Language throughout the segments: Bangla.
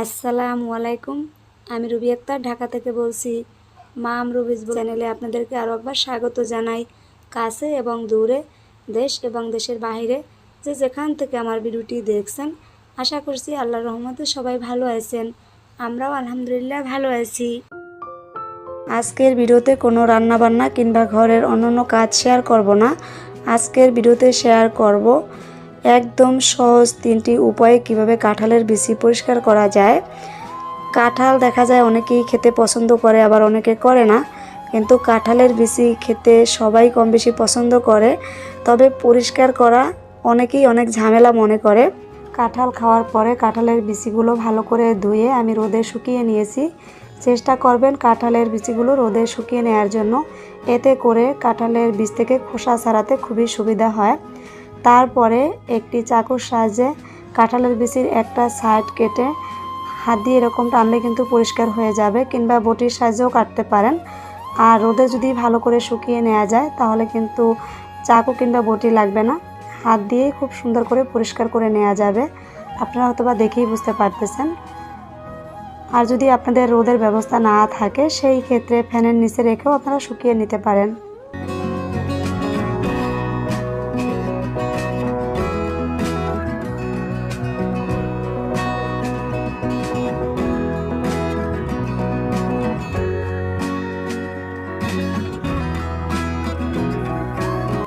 আসসালামু আলাইকুম, আমি রুবি আক্তার, ঢাকা থেকে বলছি মাম রুবিজ চ্যানেলে আপনাদেরকে আরও একবার স্বাগত জানাই। কাছে এবং দূরে, দেশ এবং দেশের বাইরে যে যেখান থেকে আমার ভিডিওটি দেখছেন, আশা করছি আল্লাহর রহমতে সবাই ভালো আছেন। আমরাও আলহামদুলিল্লাহ ভালো আছি। আজকের ভিডিওতে কোনো রান্নাবান্না কিংবা ঘরের অন্যান্য কাজ শেয়ার করব না। আজকের ভিডিওতে শেয়ার করব একদম সহজ তিনটি উপায়ে কীভাবে কাঁঠালের বিচি পরিষ্কার করা যায়। কাঁঠাল দেখা যায় অনেকেই খেতে পছন্দ করে, আবার অনেকে করে না। কিন্তু কাঁঠালের বিচি খেতে সবাই কম বেশি পছন্দ করে। তবে পরিষ্কার করা অনেকেই অনেক ঝামেলা মনে করে। কাঁঠাল খাওয়ার পরে কাঁঠালের বিচিগুলো ভালো করে ধুয়ে আমি রোদে শুকিয়ে নিয়েছি। চেষ্টা করবেন কাঁঠালের বিচিগুলো রোদে শুকিয়ে নেওয়ার জন্য। এতে করে কাঁঠালের বীজ থেকে খোসা ছাড়াতে খুবই সুবিধা হয়। তারপরে একটি চাকুর সাহায্যে কাঁঠালের বিচির একটা সাইড কেটে হাত দিয়ে এরকম টানলে কিন্তু পরিষ্কার হয়ে যাবে কিংবা বটির সাহায্যেও কাটতে পারেন। আর রোদে যদি ভালো করে শুকিয়ে নেওয়া যায় তাহলে কিন্তু চাকু কিংবা বটি লাগবে না। হাত দিয়েই খুব সুন্দর করে পরিষ্কার করে নেওয়া যাবে। আপনারা হয়তো বা দেখেই বুঝতে পারতেছেন। আর যদি আপনাদের রোদের ব্যবস্থা না থাকে, সেই ক্ষেত্রে ফ্যানের নিচে রেখেও আপনারা শুকিয়ে নিতে পারেন।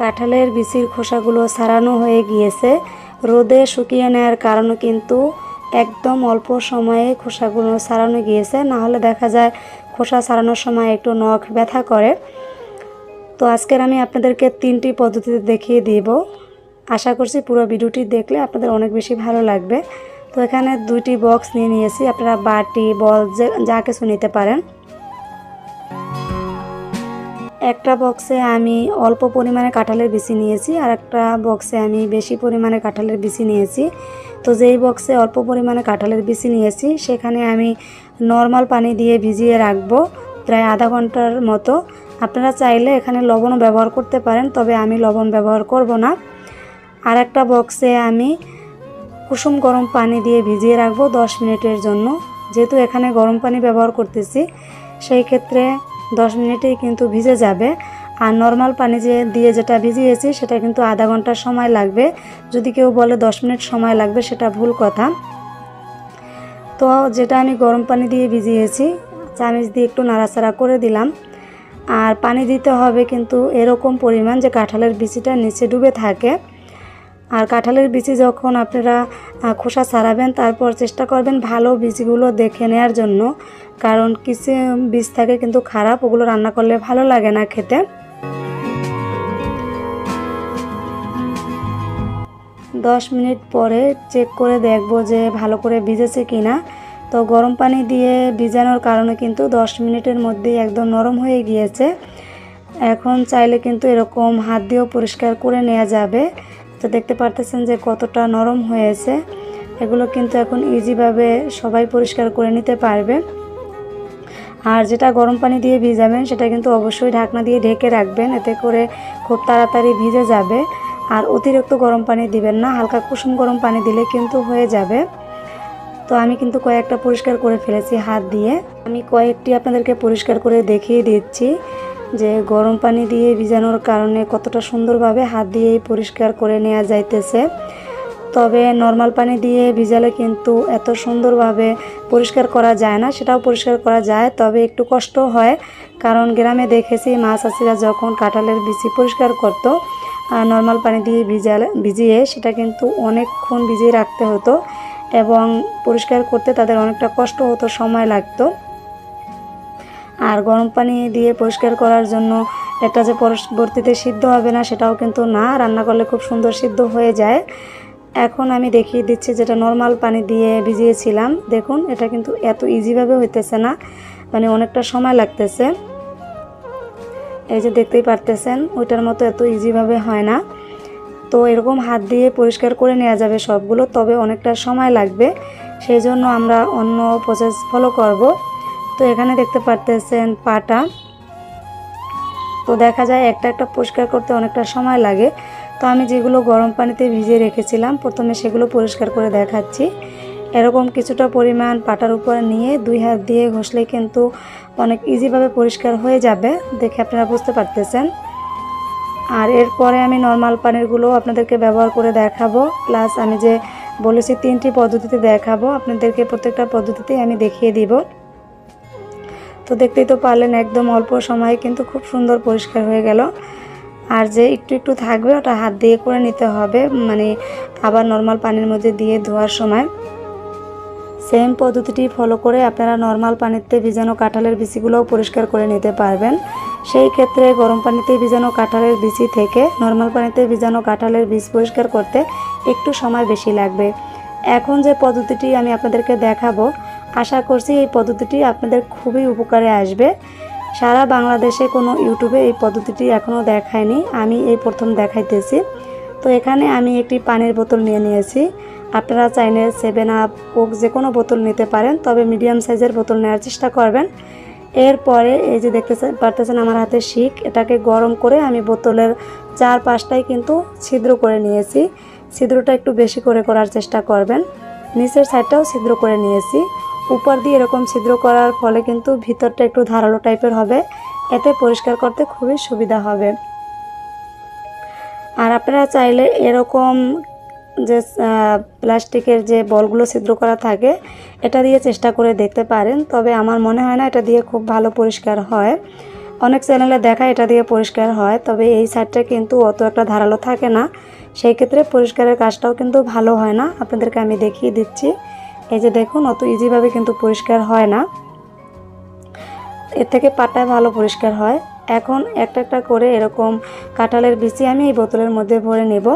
কাঁঠালের বিচির খোসাগুলো সারানো হয়ে গিয়েছে। রোদে শুকিয়ে নেওয়ার কারণে কিন্তু একদম অল্প সময়ে খোসাগুলো সারানো গিয়েছে। না হলে দেখা যায় খোসা সারানোর সময় একটু নখ ব্যথা করে। তো আজকের আমি আপনাদেরকে তিনটি পদ্ধতিতে দেখিয়ে দিব। আশা করছি পুরো ভিডিওটি দেখলে আপনাদের অনেক বেশি ভালো লাগবে। তো এখানে দুইটি বক্স নিয়ে নিয়েছি। আপনারা বাটি, বল, যে, যা কিছু নিতে পারেন। একটা বক্সে আমি অল্প পরিমাণে কাঁঠালের বিচি নিয়েছি, আর একটা বক্সে আমি বেশি পরিমাণে কাঁঠালের বিচি নিয়েছি। তো যেই বক্সে অল্প পরিমাণে কাঁঠালের বিচি নিয়েছি, সেখানে আমি নর্মাল পানি দিয়ে ভিজিয়ে রাখব প্রায় আধা ঘণ্টার মতো। আপনারা চাইলে এখানে লবণও ব্যবহার করতে পারেন, তবে আমি লবণ ব্যবহার করব না। আর একটা বক্সে আমি কুসুম গরম পানি দিয়ে ভিজিয়ে রাখব দশ মিনিটের জন্য। যেহেতু এখানে গরম পানি ব্যবহার করতেছি, সেই ক্ষেত্রে দশ মিনিটেই কিন্তু ভিজে যাবে। আর নর্মাল পানি যে দিয়ে যেটা ভিজিয়েছি, সেটা কিন্তু আধা ঘণ্টা সময় লাগবে। যদি কেউ বলে দশ মিনিট সময় লাগবে, সেটা ভুল কথা। তো যেটা আমি গরম পানি দিয়ে ভিজিয়েছি, চামিচ দিয়ে একটু নাড়াচাড়া করে দিলাম। আর পানি দিতে হবে কিন্তু এরকম পরিমাণ যে কাঁঠালের বিচিটা নিচে ডুবে থাকে। আর কাঁঠালের বিচি যখন আপনারা খোসা ছাড়াবেন, তারপর চেষ্টা করবেন ভালো বিচিগুলো দেখে নেওয়ার জন্য। কারণ কিছু বীজ থাকে কিন্তু খারাপ, ওগুলো রান্না করলে ভালো লাগে না খেতে। দশ মিনিট পরে চেক করে দেখব যে ভালো করে ভিজেছে কি না তো গরম পানি দিয়ে ভিজানোর কারণে কিন্তু দশ মিনিটের মধ্যেই একদম নরম হয়ে গিয়েছে। এখন চাইলে কিন্তু এরকম হাত দিয়েও পরিষ্কার করে নেওয়া যাবে। তো দেখতে পারতেছেন যে কতটা নরম হয়েছে। এগুলো কিন্তু এখন ইজিভাবে সবাই পরিষ্কার করে নিতে পারবে। আর যেটা গরম পানি দিয়ে ভিজাবেন, সেটা কিন্তু অবশ্যই ঢাকনা দিয়ে ঢেকে রাখবেন। এতে করে খুব তাড়াতাড়ি ভিজে যাবে। আর অতিরিক্ত গরম পানি দিবেন না, হালকা কুসুম গরম পানি দিলে কিন্তু হয়ে যাবে। তো আমি কিন্তু কয়েকটা পরিষ্কার করে ফেলেছি হাত দিয়ে। আমি কয়েকটি আপনাদেরকে পরিষ্কার করে দেখিয়ে দিচ্ছি যে গরম পানি দিয়ে ভিজানোর কারণে কতটা সুন্দরভাবে হাত দিয়েই পরিষ্কার করে নেওয়া যাইতেছে। তবে নর্মাল পানি দিয়ে ভিজালে কিন্তু এত সুন্দরভাবে পরিষ্কার করা যায় না, সেটাও পরিষ্কার করা যায়, তবে একটু কষ্ট হয়। কারণ গ্রামে দেখেছি মা চাষিরা যখন কাঁঠালের বিচি পরিষ্কার করতো নর্মাল পানি দিয়ে ভিজালে, ভিজিয়ে সেটা কিন্তু অনেকক্ষণ ভিজিয়ে রাখতে হতো এবং পরিষ্কার করতে তাদের অনেকটা কষ্ট হতো, সময় লাগতো। আর গরম পানি দিয়ে পরিষ্কার করার জন্য এটা যে পরবর্তীতে সিদ্ধ হবে না, সেটাও কিন্তু না। রান্না করলে খুব সুন্দর সিদ্ধ হয়ে যায়। এখন আমি দেখিয়ে দিচ্ছি যেটা নর্মাল পানি দিয়ে ভিজিয়েছিলাম। দেখুন, এটা কিন্তু এত ইজিভাবে হইতেছে না মানে অনেকটা সময় লাগতেছে। এই যে দেখতেই পারতেছেন, ওইটার মতো এত ইজিভাবে হয় না। তো এরকম হাত দিয়ে পরিষ্কার করে নেওয়া যাবে সবগুলো, তবে অনেকটা সময় লাগবে। সেই জন্য আমরা অন্য প্রসেস ফলো করব। তো এখানে দেখতে পারতেছেন পাটা। তো দেখা যায় একটা একটা পরিষ্কার করতে অনেকটা সময় লাগে। তো আমি যেগুলো গরম পানিতে ভিজিয়ে রেখেছিলাম, প্রথমে সেগুলো পরিষ্কার করে দেখাচ্ছি। এরকম কিছুটা পরিমাণ পাটার উপর নিয়ে দুই হাত দিয়ে ঘষলে কিন্তু অনেক ইজিভাবে পরিষ্কার হয়ে যাবে, দেখে আপনারা বুঝতে পারতেছেন। আর এরপরে আমি নর্মাল পানিরগুলো আপনাদেরকে ব্যবহার করে দেখাবো প্লাস আমি যে বলেছি তিনটি পদ্ধতিতে দেখাবো, আপনাদেরকে প্রত্যেকটা পদ্ধতিতেই আমি দেখিয়ে দিব। তো দেখতেই তো পারলেন, একদম অল্প সময়ে কিন্তু খুব সুন্দর পরিষ্কার হয়ে গেল। আর যে একটু একটু থাকবে ওটা হাত দিয়ে করে নিতে হবে মানে আবার নর্মাল পানির মধ্যে দিয়ে ধোয়ার সময়। সেম পদ্ধতিটি ফলো করে আপনারা নর্মাল পানিতে ভিজানো কাঁঠালের বিচিগুলোও পরিষ্কার করে নিতে পারবেন। সেই ক্ষেত্রে গরম পানিতে ভিজানো কাঁঠালের বিচি থেকে নর্মাল পানিতে ভিজানো কাঁঠালের বীজ পরিষ্কার করতে একটু সময় বেশি লাগবে। এখন যে পদ্ধতিটি আমি আপনাদেরকে দেখাবো, আশা করছি এই পদ্ধতিটি আপনাদের খুবই উপকারে আসবে। সারা বাংলাদেশে কোনো ইউটিউবে এই পদ্ধতিটি এখনও দেখায়নি। আমি এই প্রথম দেখাইতেছি। তো এখানে আমি একটি পানির বোতল নিয়ে নিয়েছি। আপনারা চাইলে সেভেন আপ কোক যে কোনো বোতল নিতে পারেন, তবে মিডিয়াম সাইজের বোতল নেওয়ার চেষ্টা করবেন। এরপরে এই যে দেখতে পারতেছেন আমার হাতে শিক। এটাকে গরম করে আমি বোতলের চার পাশটাই কিন্তু ছিদ্র করে নিয়েছি। ছিদ্রটা একটু বেশি করে করার চেষ্টা করবেন। নিচের সাইডটাও ছিদ্র করে নিয়েছি। উপর দিয়ে এরকম ছিদ্র করার ফলে কিন্তু ভিতরটা একটু ধারালো টাইপের হবে। এতে পরিষ্কার করতে খুবই সুবিধা হবে। আর আপনারা চাইলে এরকম যে প্লাস্টিকের যে বলগুলো ছিদ্র করা থাকে, এটা দিয়ে চেষ্টা করে দেখতে পারেন। তবে আমার মনে হয় না এটা দিয়ে খুব ভালো পরিষ্কার হয়। অনেক চ্যানেলে দেখা এটা দিয়ে পরিষ্কার হয়, তবে এই সাইডটা কিন্তু অত একটা ধারালো থাকে না। সেই ক্ষেত্রে পরিষ্কারের কাজটাও কিন্তু ভালো হয় না। আপনাদেরকে আমি দেখিয়ে দিচ্ছি। এই যে দেখুন, অত ইজিভাবে কিন্তু পরিষ্কার হয় না। এর থেকে পাটায় ভালো পরিষ্কার হয়। এখন একটা একটা করে এরকম কাঁঠালের বিচি আমি এই বোতলের মধ্যে ভরে নেব।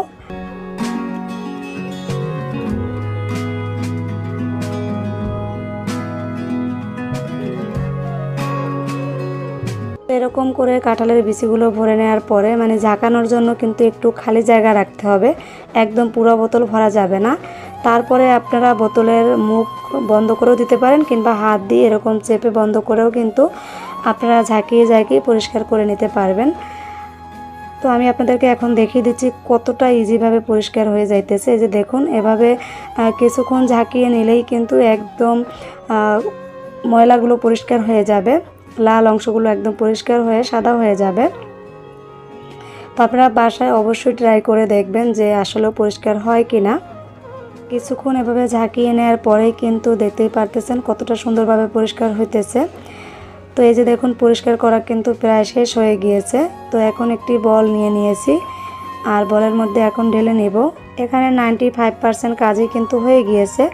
এরকম করে কাঁঠালের বিচিগুলো ভরে নেওয়ার পরে মানে ঝাঁকানোর জন্য কিন্তু একটু খালি জায়গা রাখতে হবে। একদম পুরো বোতল ভরা যাবে না। তারপরে আপনারা বোতলের মুখ বন্ধ করেও দিতে পারেন কিংবা হাত দিয়ে এরকম চেপে বন্ধ করেও কিন্তু আপনারা ঝাঁকিয়ে ঝাঁকিয়ে পরিষ্কার করে নিতে পারবেন। তো আমি আপনাদেরকে এখন দেখিয়ে দিচ্ছি কতটা ইজিভাবে পরিষ্কার হয়ে যাইতেছে। যে দেখুন, এভাবে কিছুক্ষণ ঝাঁকিয়ে নিলেই কিন্তু একদম ময়লাগুলো পরিষ্কার হয়ে যাবে। লাল অংশগুলো একদম পরিষ্কার হয়ে সাদা হয়ে যাবে। তো আপনারা বাসায় অবশ্যই ট্রাই করে দেখবেন যে আসলে পরিষ্কার হয় কি না কিছুক্ষণ এভাবে ঝাঁকিয়ে নেওয়ার পরেই কিন্তু দেখতেই পারতেছেন কতটা সুন্দরভাবে পরিষ্কার হইতেছে। তো এই যে দেখুন, পরিষ্কার করা কিন্তু প্রায় শেষ হয়ে গিয়েছে। তো এখন একটি বল নিয়ে নিয়েছি আর বলের মধ্যে এখন ঢেলে নেব। এখানে নাইনটি ফাইভ পার্সেন্ট কাজই কিন্তু হয়ে গিয়েছে।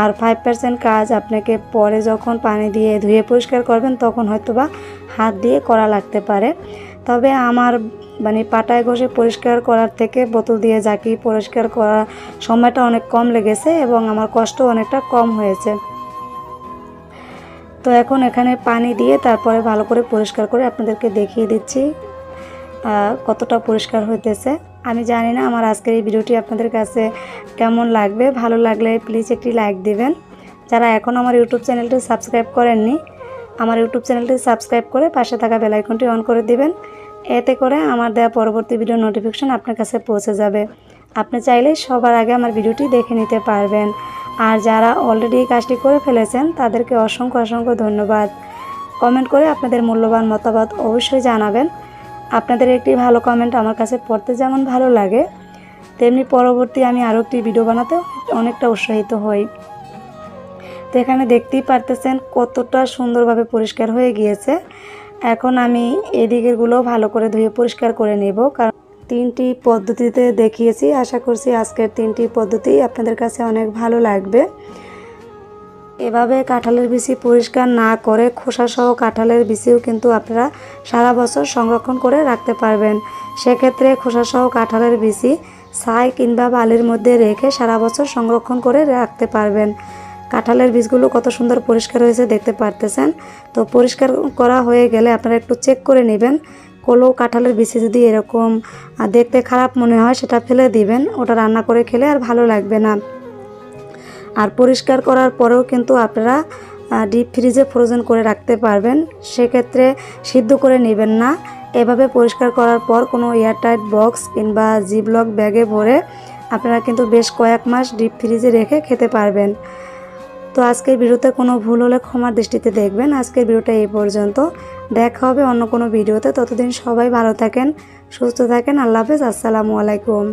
আর ফাইভ পার্সেন্ট কাজ আপনাকে পরে যখন পানি দিয়ে ধুয়ে পরিষ্কার করবেন, তখন হয়তো বা হাত দিয়ে করা লাগতে পারে। তবে আমার মানে পাটায় ঘষে পরিষ্কার করার থেকে বোতল দিয়ে জাকি পরিষ্কার করার সময়টা অনেক কম লেগেছে এবং আমার কষ্ট অনেকটা কম হয়েছে। তো এখন এখানে পানি দিয়ে তারপরে ভালো করে পরিষ্কার করে আপনাদেরকে দেখিয়ে দিচ্ছি কতটা পরিষ্কার হইতেছে। আমি জানি না আমার আজকের এই ভিডিওটি আপনাদের কাছে কেমন লাগবে। ভালো লাগলে প্লিজ একটি লাইক দিবেন। যারা এখন আমার ইউটিউব চ্যানেলটি সাবস্ক্রাইব করেননি, আমার ইউটিউব চ্যানেলটি সাবস্ক্রাইব করে পাশে থাকা বেল আইকনটি অন করে দিবেন। এতে করে আমার দেওয়া পরবর্তী ভিডিও নোটিফিকেশন আপনার কাছে পৌঁছে যাবে। আপনি চাইলে সবার আগে আমার ভিডিওটি দেখে নিতে পারবেন। আর যারা অলরেডি এই কাজটি করে ফেলেছেন, তাদেরকে অসংখ্য অসংখ্য ধন্যবাদ। কমেন্ট করে আপনাদের মূল্যবান মতামত অবশ্যই জানাবেন। আপনাদের একটি ভালো কমেন্ট আমার কাছে পড়তে যেমন ভালো লাগে, তেমনি পরবর্তী আমি আরও একটি ভিডিও বানাতে অনেকটা উৎসাহিত হই। তো এখানে দেখতেই পারতেছেন কতটা সুন্দরভাবে পরিষ্কার হয়ে গিয়েছে। এখন আমি এদিকেরগুলো ভালো করে ধুয়ে পরিষ্কার করে নেব, কারণ তিনটি পদ্ধতিতে দেখিয়েছি। আশা করছি আজকের তিনটি পদ্ধতি আপনাদের কাছে অনেক ভালো লাগবে। এভাবে কাঁঠালের বিচি পরিষ্কার না করে খোসাসহ কাঁঠালের বিচিও কিন্তু আপনারা সারা বছর সংরক্ষণ করে রাখতে পারবেন। সেক্ষেত্রে খোসাসহ কাঁঠালের বিচি ছাই কিংবা বালির মধ্যে রেখে সারা বছর সংরক্ষণ করে রাখতে পারবেন। কাঁঠালের বীজগুলো কত সুন্দর পরিষ্কার হয়েছে দেখতে পারতেছেন। তো পরিষ্কার করা হয়ে গেলে আপনারা একটু চেক করে নেবেন। কোনো কাঁঠালের বিচি যদি এরকম দেখতে খারাপ মনে হয় সেটা ফেলে দিবেন। ওটা রান্না করে খেলে আর ভালো লাগবে না। আর পরিষ্কার করার পরেও কিন্তু আপনারা ডিপ ফ্রিজে ফ্রোজেন করে রাখতে পারবেন। সেক্ষেত্রে সিদ্ধ করে নেবেন না। এভাবে পরিষ্কার করার পর কোনো এয়ারটাইট বক্স কিংবা জিবলক ব্যাগে ভরে আপনারা কিন্তু বেশ কয়েক মাস ডিপ ফ্রিজে রেখে খেতে পারবেন। তো আজকের ভিডিওতে কোনো ভুল হলে ক্ষমার দৃষ্টিতে দেখবেন। আজকের ভিডিওটা এই পর্যন্ত। দেখা হবে অন্য কোনো ভিডিওতে। ততদিন সবাই ভালো থাকেন, সুস্থ থাকেন। আল্লাহ হাফেজ। আসসালামু আলাইকুম।